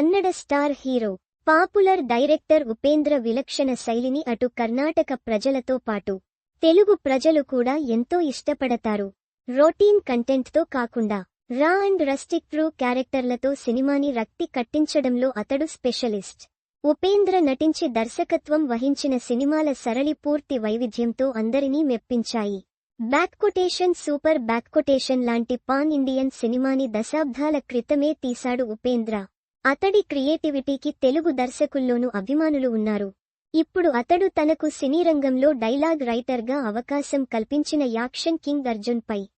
Kannada star hero popular director Upendra విలక్షణ శైలిని అటు కర్ణాటక ప్రజలతో పాటు తెలుగు ప్రజలు కూడా ఎంతో ఇష్టపడతారు. రొటీన్ కంటెంట్తో కాకుండా రా అండ్ రస్టిక్ ట్రూ క్యారెక్టర్లతో సినిమాని రక్తి కట్టించడంలో అతడు స్పెషలిస్ట్. ఉపేంద్ర నటించి దర్శకత్వం వహించిన సినిమాల సరళి పూర్తి వైవిధ్యంతో అందరినీ మెప్పించాయి. Back quotation super back quotation లాంటి పాన్ ఇండియన్ సినిమాని దశాబ్దాల క్రితమే తీశాడు ఉపేంద్ర. అతడి క్రియేటివిటీకి తెలుగు దర్శకుల్లోనూ అభిమానులు ఉన్నారు. ఇప్పుడు అతడు తనకు సినీ రంగంలో డైలాగ్ రైటర్గా అవకాశం కల్పించిన యాక్షన్ కింగ్ అర్జున్ పై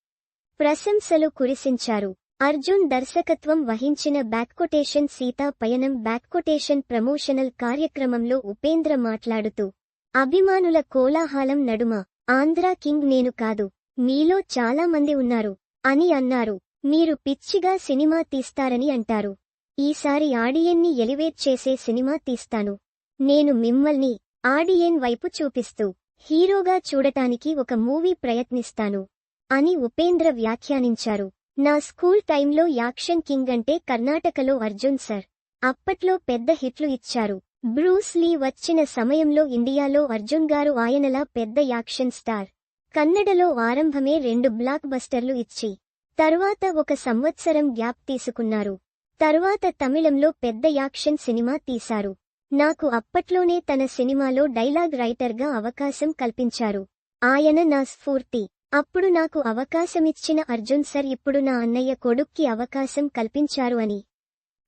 ప్రశంసలు కురిసించారు. అర్జున్ దర్శకత్వం వహించిన బ్యాక్కొటేషన్ సీతా పయనం బ్యాక్కొటేషన్ ప్రమోషనల్ కార్యక్రమంలో ఉపేంద్ర మాట్లాడుతూ అభిమానుల కోలాహలం నడుమ. ఆంధ్రా కింగ్ నేను కాదు. మీలో చాలా మంది ఉన్నారు అని అన్నారు. మీరు పిచ్చిగా సినిమా తీస్తారని అంటారు. ఈసారి ఆడియన్ని ఎలివేట్ చేసే సినిమా తీస్తాను. నేను మిమ్మల్ని ఆడియన్ వైపు చూపిస్తూ హీరోగా చూడటానికి ఒక మూవీ ప్రయత్నిస్తాను అని ఉపేంద్ర వ్యాఖ్యానించారు. నా స్కూల్ టైంలో యాక్షన్ కింగ్ అంటే కర్ణాటకలో అర్జున్ సర్. అప్పట్లో పెద్ద హిట్లు ఇచ్చారు. బ్రూస్ లీ వచ్చిన సమయంలో ఇండియాలో అర్జున్ గారు ఆయనలా పెద్ద యాక్షన్ స్టార్. కన్నడలో ఆరంభమే రెండు బ్లాక్ బస్టర్లు ఇచ్చి తరువాత ఒక సంవత్సరం గ్యాప్ తీసుకున్నారు. తరువాత తమిళంలో పెద్ద యాక్షన్ సినిమా తీశారు. నాకు అప్పట్లోనే తన సినిమాలో డైలాగ్ రైటర్గా అవకాశం కల్పించారు. ఆయన నా స్ఫూర్తి. అప్పుడు నాకు అవకాశమిచ్చిన అర్జున్ సర్ ఇప్పుడు నా అన్నయ్య కొడుక్కి అవకాశం కల్పించారు అని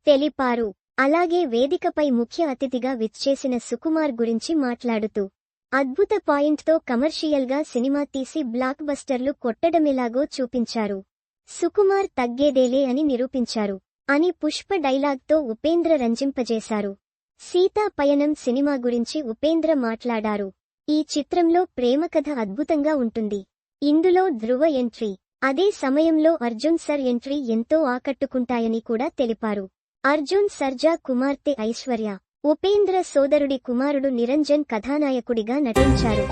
తెలిపారు. అలాగే వేదికపై ముఖ్య అతిథిగా విచ్చేసిన సుకుమార్ గురించి మాట్లాడుతూ అద్భుత పాయింట్తో కమర్షియల్గా సినిమా తీసి బ్లాక్ బస్టర్లు కొట్టడమెలాగో చూపించారు. సుకుమార్ తగ్గేదేలే అని నిరూపించారు. అని పుష్ప డైలాగ్తో ఉపేంద్ర రంజింపజేశారు. సీతా పయనం సినిమా గురించి ఉపేంద్ర మాట్లాడారు. ఈ చిత్రంలో ప్రేమకథ అద్భుతంగా ఉంటుంది. ఇందులో ధ్రువ ఎంట్రీ. అదే సమయంలో అర్జున్ సర్ ఎంట్రీ ఎంతో ఆకట్టుకుంటాయని కూడా తెలిపారు. అర్జున్ సర్జా కుమార్తె ఐశ్వర్య. ఉపేంద్ర సోదరుడి కుమారుడు నిరంజన్ కథానాయకుడిగా నటించారు.